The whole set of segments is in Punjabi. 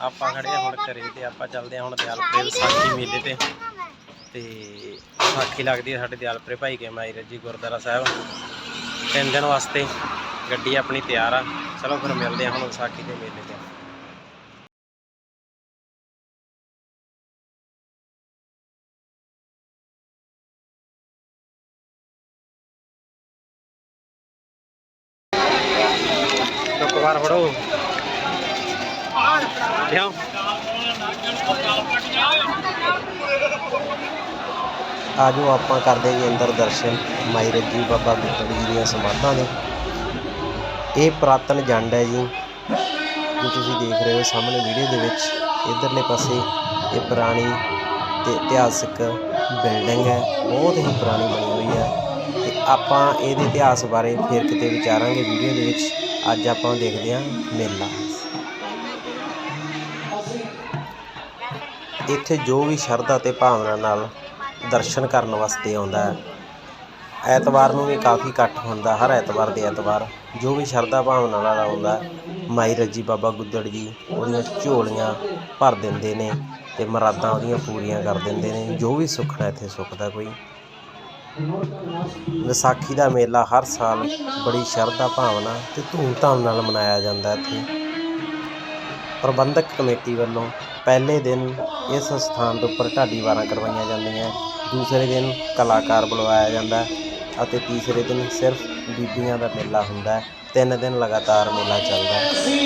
ਆਪਾਂ ਖੜੇ ਆ ਹੁਣ ਘਰੇ ਤੇ ਆਪਾਂ ਚੱਲਦੇ ਆ ਹੁਣ ਦਿਆਲਪੁਰੇ ਵਿਸਾਖੀ ਮੇਲੇ ਤੇ। ਤੇ ਵਿਸਾਖੀ ਲੱਗਦੀ ਹੈ ਸਾਡੇ ਦਿਆਲਪੁਰੇ ਭਾਈ ਕੇ ਮਾਈ ਰੱਜੀ ਗੁਰਦੁਆਰਾ ਸਾਹਿਬ। ਤਿੰਨ ਦਿਨ ਵਾਸਤੇ ਗੱਡੀ ਆਪਣੀ ਤਿਆਰ ਆ। ਚਲੋ ਫਿਰ ਮਿਲਦੇ ਆ ਹੁਣ ਵਿਸਾਖੀ ਦੇ ਮੇਲੇ ਤੇ। ਕਰ ਫੜੋ। ਲਿਆਓ। ਆਜੋ ਆਪਾਂ ਕਰਦੇ ਜੀ ਅੰਦਰ ਦਰਸ਼ਨ। ਮਾਈ ਰੱਜੀ ਬਾਬਾ ਬੁੱਢੜ ਜੀ ਦੀਆਂ ਸਮਾਧਾਂ ਦੇ ਇਹ ਪੁਰਾਤਨ ਜੰਡ ਹੈ ਜੀ, ਜੋ ਤੁਸੀਂ ਦੇਖ ਰਹੇ ਹੋ ਸਾਹਮਣੇ ਵੀਡੀਓ ਦੇ ਵਿੱਚ। ਇਧਰਲੇ ਪਾਸੇ ਇਹ ਪੁਰਾਣੀ ਤੇ ਇਤਿਹਾਸਕ ਬਿਲਡਿੰਗ ਹੈ। ਬਹੁਤ ਹੀ ਪੁਰਾਣੀ ਬਣੀ ਹੋਈ ਹੈ। ਤੇ ਆਪਾਂ ਇਹਦੇ ਇਤਿਹਾਸ ਬਾਰੇ ਫਿਰ ਕਿਤੇ ਵਿਚਾਰਾਂਗੇ ਵੀਡੀਓ ਦੇ ਵਿੱਚ। ਅੱਜ ਆਪਾਂ ਦੇਖਦੇ ਹਾਂ ਮੇਲਾ। ਇੱਥੇ ਜੋ ਵੀ ਸ਼ਰਧਾ ਅਤੇ ਭਾਵਨਾ ਨਾਲ ਦਰਸ਼ਨ ਕਰਨ ਵਾਸਤੇ ਆਉਂਦਾ ਹੈ। ਐਤਵਾਰ ਨੂੰ ਵੀ ਕਾਫੀ ਇਕੱਠ ਹੁੰਦਾ, ਹਰ ਐਤਵਾਰ ਦੇ ਐਤਵਾਰ। ਜੋ ਵੀ ਸ਼ਰਧਾ ਭਾਵਨਾ ਨਾਲ ਆਉਂਦਾ ਮਾਈ ਰੱਜੀ, ਬਾਬਾ ਗੁੱਦੜ ਜੀ, ਉਹਦੀਆਂ ਝੋਲੀਆਂ ਭਰ ਦਿੰਦੇ ਨੇ ਤੇ ਮਰਾਦਾਂ ਉਹਦੀਆਂ ਪੂਰੀਆਂ ਕਰ ਦਿੰਦੇ ਨੇ। ਜੋ ਵੀ ਸੁੱਖਣਾ ਇੱਥੇ ਸੁੱਖਦਾ ਕੋਈ। ਵਿਸਾਖੀ ਦਾ ਮੇਲਾ ਹਰ ਸਾਲ ਬੜੀ ਸ਼ਰਧਾ ਭਾਵਨਾ ਤੇ ਧੂਮਧਾਮ ਨਾਲ ਮਨਾਇਆ ਜਾਂਦਾ ਇੱਥੇ। ਪ੍ਰਬੰਧਕ ਕਮੇਟੀ ਵੱਲੋਂ ਪਹਿਲੇ ਦਿਨ ਇਸ ਅਸਥਾਨ ਦੇ ਉੱਪਰ ਢਾਡੀ ਵਾਰਾਂ ਕਰਵਾਈਆਂ ਜਾਂਦੀਆਂ, ਦੂਸਰੇ ਦਿਨ ਕਲਾਕਾਰ ਬੁਲਵਾਇਆ ਜਾਂਦਾ ਅਤੇ ਤੀਸਰੇ ਦਿਨ ਸਿਰਫ ਬੀਬੀਆਂ ਦਾ ਮੇਲਾ ਹੁੰਦਾ, ਤਿੰਨ ਦਿਨ ਲਗਾਤਾਰ ਮੇਲਾ ਚੱਲਦਾ।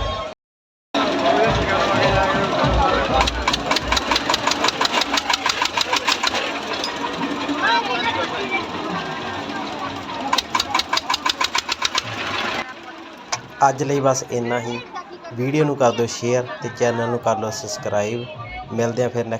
ਅੱਜ ਲਈ ਬਸ ਇੰਨਾ ਹੀ। ਵੀਡੀਓ ਨੂੰ ਕਰ ਦਿਓ ਸ਼ੇਅਰ ਅਤੇ ਚੈਨਲ ਨੂੰ ਕਰ ਲਓ ਸਬਸਕ੍ਰਾਈਬ ਮਿਲਦੇ ਆਂ ਫਿਰ ਨੈਕਸਟ